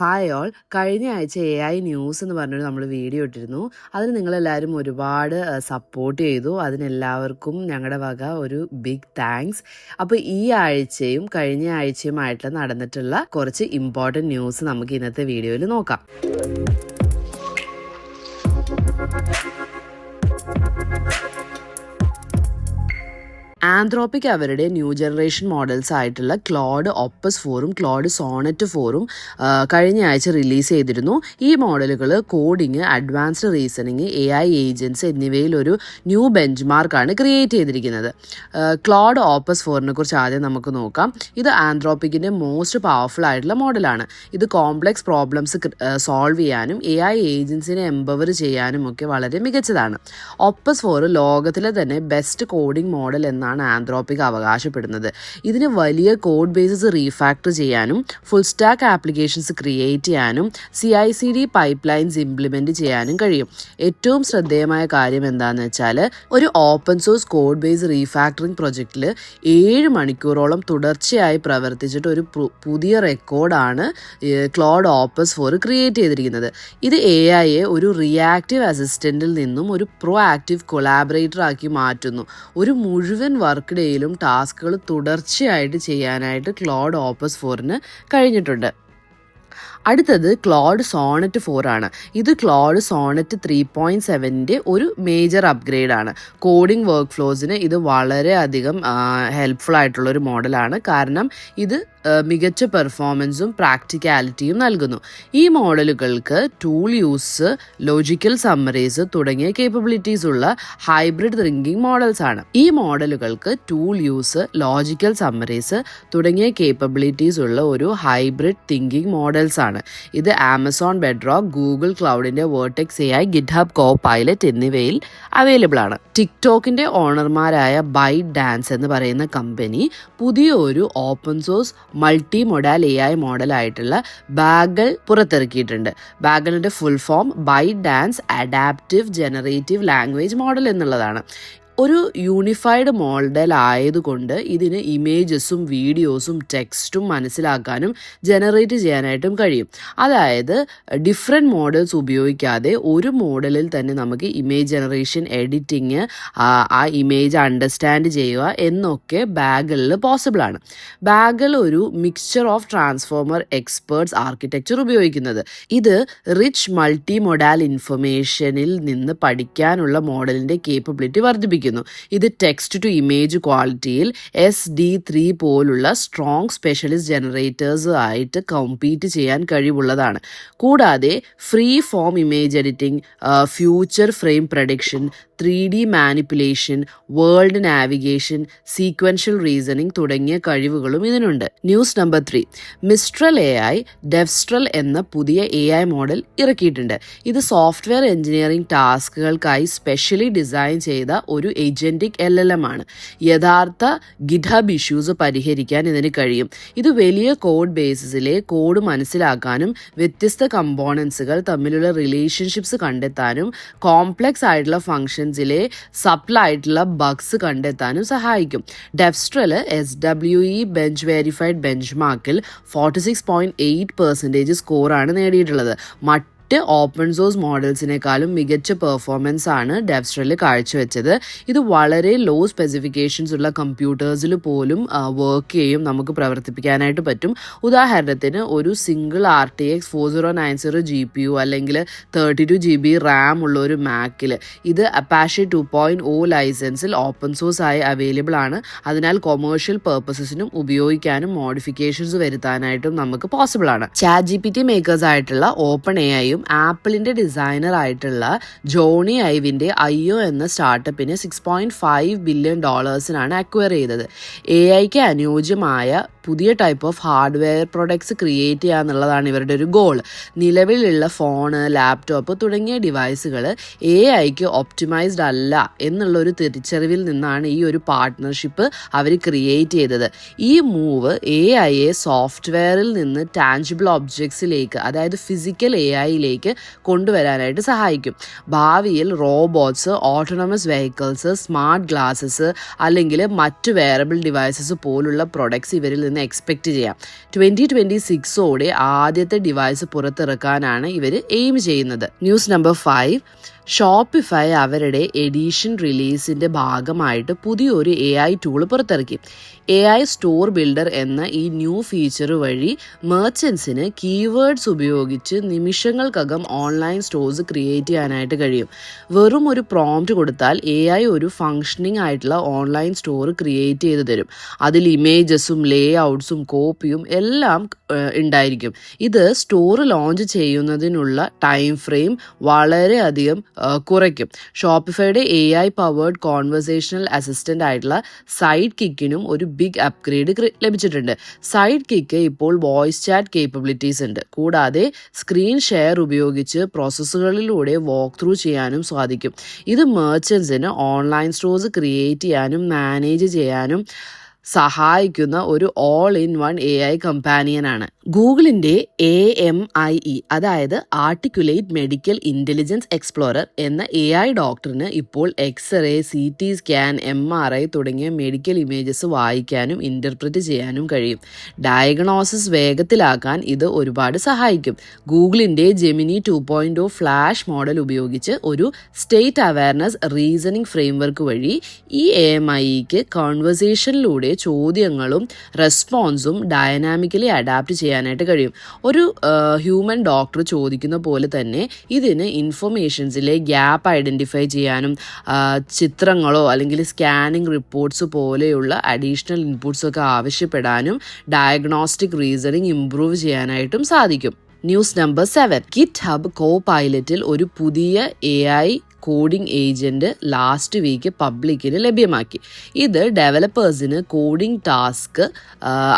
Hi all കഴിഞ്ഞ ആഴ്ച A I news എന്ന് പറഞ്ഞൊരു നമ്മൾ വീഡിയോ ഇട്ടിരുന്നു. അതിന് നിങ്ങളെല്ലാവരും ഒരുപാട് സപ്പോർട്ട് ചെയ്തു. അതിനെല്ലാവർക്കും ഞങ്ങളുടെ വക ഒരു ബിഗ് താങ്ക്സ് അപ്പോൾ ഈ ആഴ്ചയും കഴിഞ്ഞ ആഴ്ചയുമായിട്ട് നടന്നിട്ടുള്ള കുറച്ച് ഇമ്പോർട്ടന്റ് ന്യൂസ് നമുക്ക് ഇന്നത്തെ വീഡിയോയിൽ നോക്കാം. ആന്ത്രോപ്പിക് അവരുടെ ന്യൂ ജനറേഷൻ മോഡൽസ് ആയിട്ടുള്ള ക്ലോഡ് ഒപ്പസ് ഫോറും ക്ലോഡ് സോണറ്റ് ഫോറും കഴിഞ്ഞ ആഴ്ച റിലീസ് ചെയ്തിരുന്നു. ഈ മോഡലുകൾ coding advanced reasoning A I agents എന്നിവയിൽ ഒരു ന്യൂ ബെഞ്ച് മാർക്കാണ് ക്രിയേറ്റ് ചെയ്തിരിക്കുന്നത്. ക്ലോഡ് ഓപ്പസ് ഫോറിനെ കുറിച്ച് ആദ്യം നമുക്ക് നോക്കാം. ഇത് ആന്ത്രോപ്പിക്കിന്റെ മോസ്റ്റ് പവർഫുൾ ആയിട്ടുള്ള മോഡലാണ് ഇത് കോംപ്ലക്സ് പ്രോബ്ലംസ് സോൾവ് ചെയ്യാനും എ ഐ ഏജൻസിനെ എംപവർ ചെയ്യാനും ഒക്കെ വളരെ മികച്ചതാണ്. ഒപ്പസ് ഫോർ ലോകത്തിലെ തന്നെ ബെസ്റ്റ് കോഡിംഗ് മോഡൽ എന്നാണ് ആന്ത്രോപ്പിക് അവകാശപ്പെടുന്നത്. ഇതിന് വലിയ കോഡ് ബേസസ് റീഫാക്ടർ ചെയ്യാനും ഫുൾ സ്റ്റാക്ക് ആപ്ലിക്കേഷൻസ് ക്രിയേറ്റ് ചെയ്യാനും C I C D pipelines implement ചെയ്യാനും കഴിയും. ഏറ്റവും ശ്രദ്ധേയമായ കാര്യം എന്താണെന്ന് വെച്ചാൽ ഒരു open source code base refactoring പ്രൊജക്റ്റിൽ ഏഴ് മണിക്കൂറോളം തുടർച്ചയായി പ്രവർത്തിച്ചിട്ട് ഒരു പുതിയ റെക്കോർഡാണ് ക്ലോഡ് ഓപ്പസ് ഫോർ ക്രിയേറ്റ് ചെയ്തിരിക്കുന്നത്. ഇത് എ ഐയെ ഒരു റിയാക്റ്റീവ് അസിസ്റ്റന്റിൽ നിന്നും ഒരു പ്രോ ആക്റ്റീവ് കൊളാബറേറ്റർ ആക്കി മാറ്റുന്നു. ഒരു മുഴുവൻ വർക്ക് ഡേയിലും ടാസ്കുകൾ തുടർച്ചയായിട്ട് ചെയ്യാനായിട്ട് ക്ലോഡ് ഓപ്പസ് ഫോറിന് കഴിഞ്ഞിട്ടുണ്ട്. അടുത്തത് ക്ലോഡ് സോണറ്റ് ഫോർ ആണ്. ഇത് ക്ലോഡ് സോണറ്റ് ത്രീ പോയിന്റ് സെവന്റെ ഒരു മേജർ അപ്ഗ്രേഡ് ആണ്. കോഡിംഗ് വർക്ക് ഫ്ലോസിന് ഇത് വളരെയധികം ഹെൽപ്ഫുൾ ആയിട്ടുള്ള ഒരു മോഡലാണ് കാരണം ഇത് മികച്ച പെർഫോമൻസും പ്രാക്ടിക്കാലിറ്റിയും നൽകുന്നു. ഈ മോഡലുകൾക്ക് ടൂൾ യൂസ് ലോജിക്കൽ സമ്മറീസ് തുടങ്ങിയ കേപ്പബിലിറ്റീസ് ഉള്ള ഹൈബ്രിഡ് തിങ്കിങ് മോഡൽസ് ആണ്. ഈ മോഡലുകൾക്ക് ടൂൾ യൂസ് ലോജിക്കൽ സമ്മറീസ് തുടങ്ങിയ കേപ്പബിലിറ്റീസ് ഉള്ള ഒരു ഹൈബ്രിഡ് തിങ്കിങ് മോഡൽസ് ആണ്. ഇത് Amazon Bedrock Google ക്ലൗഡിന്റെ Vertex A I GitHub Copilot എന്നിവയിൽ അവൈലബിൾ ആണ്. ടിക്ടോക്കിന്റെ ഓണർമാരായ ബൈ ഡാൻസ് എന്ന് പറയുന്ന കമ്പനി പുതിയ ഒരു open source multimodal A I മോഡലായിട്ടുള്ള Bagel പുറത്തിറക്കിയിട്ടുണ്ട്. ബാഗലിന്റെ full form ByteDance adaptive generative language model എന്നുള്ളതാണ്. ഒരു യൂണിഫൈഡ് മോഡൽ ആയതുകൊണ്ട് ഇതിന് ഇമേജസും വീഡിയോസും ടെക്സ്റ്റും മനസ്സിലാക്കാനും ജനറേറ്റ് ചെയ്യാനായിട്ടും കഴിയും. അതായത് ഡിഫറെന്റ് മോഡൽസ് ഉപയോഗിക്കാതെ ഒരു മോഡലിൽ തന്നെ നമുക്ക് ഇമേജ് ജനറേഷൻ എഡിറ്റിങ് ആ ഇമേജ് അണ്ടർസ്റ്റാൻഡ് ചെയ്യുക എന്നൊക്കെ ബാഗിൽ പോസിബിളാണ് ബാഗൽ ഒരു mixture of transformer experts architecture ഉപയോഗിക്കുന്നത്. ഇത് റിച്ച് മൾട്ടി മൊഡാൽ ഇൻഫർമേഷനിൽ നിന്ന് പഠിക്കാനുള്ള മോഡലിന്റെ കേപ്പബിലിറ്റി വർദ്ധിപ്പിക്കും. ഉപയോഗിക്കുന്നു ഇത് ടെക്സ്റ്റ് ടു ഇമേജ് ക്വാളിറ്റിയിൽ എസ് ഡി ത്രീ പോലുള്ള സ്ട്രോങ് സ്പെഷ്യലിസ്റ്റ് ജനറേറ്റേഴ്സ് ആയിട്ട് കമ്പീറ്റ് ചെയ്യാൻ കഴിവുള്ളതാണ്. കൂടാതെ free form image editing future frame prediction three D manipulation world navigation sequential reasoning തുടങ്ങിയ കഴിവുകളും ഇതിനുണ്ട്. News number three Mistral A I Devstral എന്ന പുതിയ എ ഐ മോഡൽ ഇറക്കിയിട്ടുണ്ട്. ഇത് സോഫ്റ്റ്വെയർ എഞ്ചിനീയറിംഗ് ടാസ്കുകൾക്കായി സ്പെഷ്യലി ഡിസൈൻ ചെയ്ത ഒരു ഏജന്റിക് എൽ എൽ എം ആണ്. യഥാർത്ഥ ഗിഡ്ഹബ് ഇഷ്യൂസ് പരിഹരിക്കാൻ ഇതിന് കഴിയും. ഇത് വലിയ കോഡ് ബേസിസിലെ കോഡ് മനസ്സിലാക്കാനും വ്യത്യസ്ത കമ്പോണൻസുകൾ തമ്മിലുള്ള റിലേഷൻഷിപ്സ് കണ്ടെത്താനും കോംപ്ലക്സ് ആയിട്ടുള്ള ഫങ്ഷൻസിലെ സപ്ലൈ ആയിട്ടുള്ള ബഗ്സ് കണ്ടെത്താനും സഹായിക്കും. Devstral S W E bench verified bench മാർക്കിൽ forty six point eight percentage സ്കോറാണ് നേടിയിട്ടുള്ളത്. മറ്റ് മറ്റ് ഓപ്പൺ സോഴ്സ് മോഡൽസിനേക്കാളും മികച്ച പെർഫോമൻസ് ആണ് ഡെവ്സ്ട്രൽ കാഴ്ചവെച്ചത്. ഇത് വളരെ ലോ സ്പെസിഫിക്കേഷൻസ് ഉള്ള കമ്പ്യൂട്ടേഴ്സിൽ പോലും വർക്ക് ചെയ്യും നമുക്ക് പ്രവർത്തിപ്പിക്കാനായിട്ട് പറ്റും. ഉദാഹരണത്തിന് ഒരു single R T X four zero nine zero G P U അല്ലെങ്കിൽ thirty two G B RAM ഉള്ള ഒരു മാക്കിൽ ഇത് അപ്പാഷി ടു പോയിന്റ് ഒ ലൈസൻസിൽ ഓപ്പൺ സോഴ്സ് ആയി അവൈലബിൾ ആണ്. അതിനാൽ കൊമേഴ്ഷ്യൽ പർപ്പസസിനും ഉപയോഗിക്കാനും മോഡിഫിക്കേഷൻസ് വരുത്താനായിട്ടും നമുക്ക് പോസിബിൾ ആണ്. Chat G P T makers ആയിട്ടുള്ള ഓപ്പൺ എ ഐയും ആപ്പിളിന്റെ ഡിസൈനർ ആയിട്ടുള്ള ജോണി ഐവിന്റെ അയ്യോ എന്ന സ്റ്റാർട്ടപ്പിന് സിക്സ് പോയിന്റ് ഫൈവ് ബില്യൺ ഡോളേഴ്സിനാണ് അക്വയർ ചെയ്തത്. എ ഐക്ക് അനുയോജ്യമായ പുതിയ type of hardware products create ചെയ്യുക എന്നുള്ളതാണ് ഇവരുടെ ഒരു ഗോൾ നിലവിലുള്ള ഫോണ് ലാപ്ടോപ്പ് തുടങ്ങിയ ഡിവൈസുകൾ എ ഐക്ക് ഒപ്റ്റിമൈസ്ഡ് അല്ല എന്നുള്ള ഒരു തിരിച്ചറിവിൽ നിന്നാണ് ഈ ഒരു പാർട്ട്ണർഷിപ്പ് അവർ ക്രിയേറ്റ് ചെയ്തത്. ഈ മൂവ് എ ഐയെ സോഫ്റ്റ്വെയറിൽ നിന്ന് ടാഞ്ചിബിൾ ഒബ്ജക്ട്സിലേക്ക് അതായത് ഫിസിക്കൽ എ ഐയിലേക്ക് പ്രൊഡക്ഷനിലേക്ക് കൊണ്ടുവരാനായിട്ട് സഹായിക്കും. ഭാവിയിൽ robots autonomous vehicles smart glasses അല്ലെങ്കിൽ മറ്റ് വെയറബിൾ ഡിവൈസസ് പോലുള്ള പ്രൊഡക്ട്സ് ഇവരിൽ നിന്ന് എക്സ്പെക്റ്റ് ചെയ്യാം. ട്വന്റി ട്വന്റി സിക്സോടെ ആദ്യത്തെ ഡിവൈസ് പുറത്തിറക്കാനാണ് ഇവർ എയിം ചെയ്യുന്നത്. ന്യൂസ് നമ്പർ ഫൈവ് ഷോപ്പിഫൈ അവരുടെ എഡീഷൻ റിലീസിന്റെ ഭാഗമായിട്ട് പുതിയൊരു എ ഐ ടൂൾ പുറത്തിറക്കി. എ ഐ സ്റ്റോർ ബിൽഡർ എന്ന ഈ ന്യൂ ഫീച്ചർ വഴി മെർച്ചൻസിന് കീവേഡ്സ് ഉപയോഗിച്ച് നിമിഷങ്ങൾക്കകം ഓൺലൈൻ സ്റ്റോഴ്സ് ക്രിയേറ്റ് ചെയ്യാനായിട്ട് കഴിയും. വെറും ഒരു പ്രോംപ്റ്റ് കൊടുത്താൽ എ ഐ ഒരു ഫങ്ഷനിങ് ആയിട്ടുള്ള ഓൺലൈൻ സ്റ്റോർ ക്രിയേറ്റ് ചെയ്ത് തരും. അതിൽ ഇമേജസും ലേ ഔട്ട്സും കോപ്പിയും എല്ലാം ഉണ്ടായിരിക്കും. ഇത് സ്റ്റോർ ലോഞ്ച് ചെയ്യുന്നതിനുള്ള ടൈം ഫ്രെയിം വളരെയധികം കുറയ്ക്കും. ഷോപ്പിഫൈയുടെ A I powered conversational assistant ആയിട്ടുള്ള സൈഡ് കിക്കിനും ഒരു ബിഗ് അപ്ഗ്രേഡ് ലഭിച്ചിട്ടുണ്ട്. സൈഡ് കിക്ക് ഇപ്പോൾ വോയിസ് ചാറ്റ് കേപ്പബിലിറ്റീസ് ഉണ്ട്. കൂടാതെ സ്ക്രീൻ ഷെയർ ഉപയോഗിച്ച് പ്രോസസ്സുകളിലൂടെ വാക്ക് ത്രൂ ചെയ്യാനും സാധിക്കും. ഇത് മെർച്ചൻസിന് ഓൺലൈൻ സ്റ്റോഴ്സ് ക്രിയേറ്റ് ചെയ്യാനും മാനേജ് ചെയ്യാനും സഹായിക്കുന്ന ഒരു all in one A I കമ്പാനിയനാണ്. ഗൂഗിളിന്റെ എ എം ഐ ഇ അതായത് ആർട്ടിക്കുലേറ്റ് മെഡിക്കൽ ഇന്റലിജൻസ് എക്സ്പ്ലോറർ എന്ന എ ഐ ഡോക്ടറിന് ഇപ്പോൾ x ray C T scan M R I തുടങ്ങിയ മെഡിക്കൽ ഇമേജസ് വായിക്കാനും ഇന്റർപ്രറ്റ് ചെയ്യാനും കഴിയും. ഡയഗ്നോസിസ് വേഗത്തിലാക്കാൻ ഇത് ഒരുപാട് സഹായിക്കും. ഗൂഗിളിന്റെ Gemini two point O flash model ഉപയോഗിച്ച് ഒരു സ്റ്റേറ്റ് അവയർനെസ് റീസണിംഗ് ഫ്രെയിംവർക്ക് വഴി ഈ എ എം ഐക്ക് കോൺവെർസേഷനിലൂടെ ചോദ്യങ്ങളും റെസ്പോൺസും ഡയനാമിക്കലി അഡാപ്റ്റ് ചെയ്യാനായിട്ട് കഴിയും. ഒരു ഹ്യൂമൻ ഡോക്ടർ ചോദിക്കുന്ന പോലെ തന്നെ ഇതിന് ഇൻഫർമേഷൻസിലെ ഗ്യാപ്പ് ഐഡന്റിഫൈ ചെയ്യാനും ചിത്രങ്ങളോ അല്ലെങ്കിൽ സ്കാനിങ് റിപ്പോർട്ട്സ് പോലെയുള്ള അഡീഷണൽ ഇൻപുട്സ് ഒക്കെ ആവശ്യപ്പെടാനും ഡയഗ്നോസ്റ്റിക് റീസണിങ് ഇംപ്രൂവ് ചെയ്യാനായിട്ടും സാധിക്കും. News number seven GitHub കോ പൈലറ്റിൽ ഒരു പുതിയ A I coding agent last week പബ്ലിക്കിന് ലഭ്യമാക്കി. ഇത് ഡെവലപ്പേഴ്സിന് കോഡിംഗ് ടാസ്ക്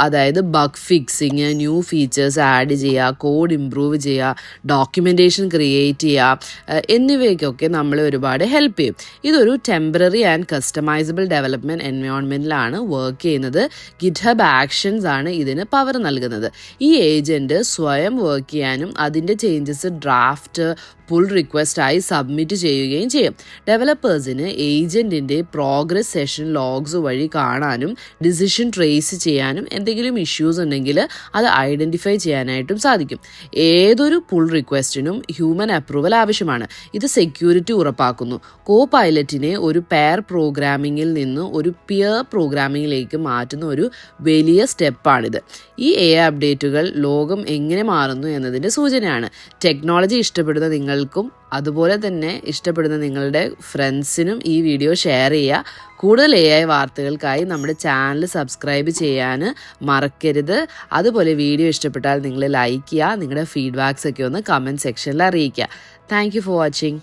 അതായത് bug fixing new features add ചെയ്യുക കോഡ് ഇംപ്രൂവ് ചെയ്യുക ഡോക്യുമെന്റേഷൻ ക്രിയേറ്റ് ചെയ്യുക എന്നിവയ്ക്കൊക്കെ നമ്മളെ ഒരുപാട് ഹെൽപ്പ് ചെയ്യും. ഇതൊരു ടെമ്പററി ആൻഡ് കസ്റ്റമൈസബിൾ ഡെവലപ്മെന്റ് എൻവയോൺമെന്റിലാണ് വർക്ക് ചെയ്യുന്നത്. ഗിറ്റ്ഹബ് ആക്ഷൻസ് ആണ് ഇതിന് പവർ നൽകുന്നത്. ഈ ഏജന്റ് സ്വയം വർക്ക് ചെയ്യാനും അതിന്റെ ചേഞ്ചസ് ഡ്രാഫ്റ്റ് പുൾ റിക്വസ്റ്റായി സബ്മിറ്റ് ചെയ്യുകയും ചെയ്യും. ഡെവലപ്പേഴ്സിന് ഏജന്റിന്റെ പ്രോഗ്രസ് സെഷൻ ലോഗ്സ് വഴി കാണാനും ഡിസിഷൻ ട്രേസ് ചെയ്യാനും എന്തെങ്കിലും ഇഷ്യൂസ് ഉണ്ടെങ്കിൽ അത് ഐഡന്റിഫൈ ചെയ്യാനായിട്ടും സാധിക്കും. ഏതൊരു പുൾ റിക്വസ്റ്റിനും ഹ്യൂമൻ അപ്രൂവൽ ആവശ്യമാണ്. ഇത് സെക്യൂരിറ്റി ഉറപ്പാക്കുന്നു. കോ പൈലറ്റിനെ ഒരു പെയർ പ്രോഗ്രാമിങ്ങിൽ നിന്ന് ഒരു പിയർ പ്രോഗ്രാമിങ്ങിലേക്ക് മാറ്റുന്ന ഒരു വലിയ സ്റ്റെപ്പാണിത്. ഈ എ അപ്ഡേറ്റുകൾ ലോകം എങ്ങനെ മാറുന്നു എന്നതിന്റെ സൂചനയാണ്. ടെക്നോളജി ഇഷ്ടപ്പെടുന്ന നിങ്ങൾക്കും അതുപോലെ തന്നെ ഇഷ്ടപ്പെടുന്ന നിങ്ങളുടെ ഫ്രണ്ട്സിനും ഈ വീഡിയോ ഷെയർ ചെയ്യുക. കൂടുതൽ എ ഐ വാർത്തകൾക്കായി നമ്മുടെ ചാനൽ സബ്സ്ക്രൈബ് ചെയ്യാൻ മറക്കരുത്. അതുപോലെ വീഡിയോ ഇഷ്ടപ്പെട്ടാൽ നിങ്ങൾ ലൈക്ക് ചെയ്യുക നിങ്ങളുടെ ഫീഡ്ബാക്സ് ഒക്കെ ഒന്ന് കമന്റ് സെക്ഷനിൽ അറിയിക്കുക. Thank for watching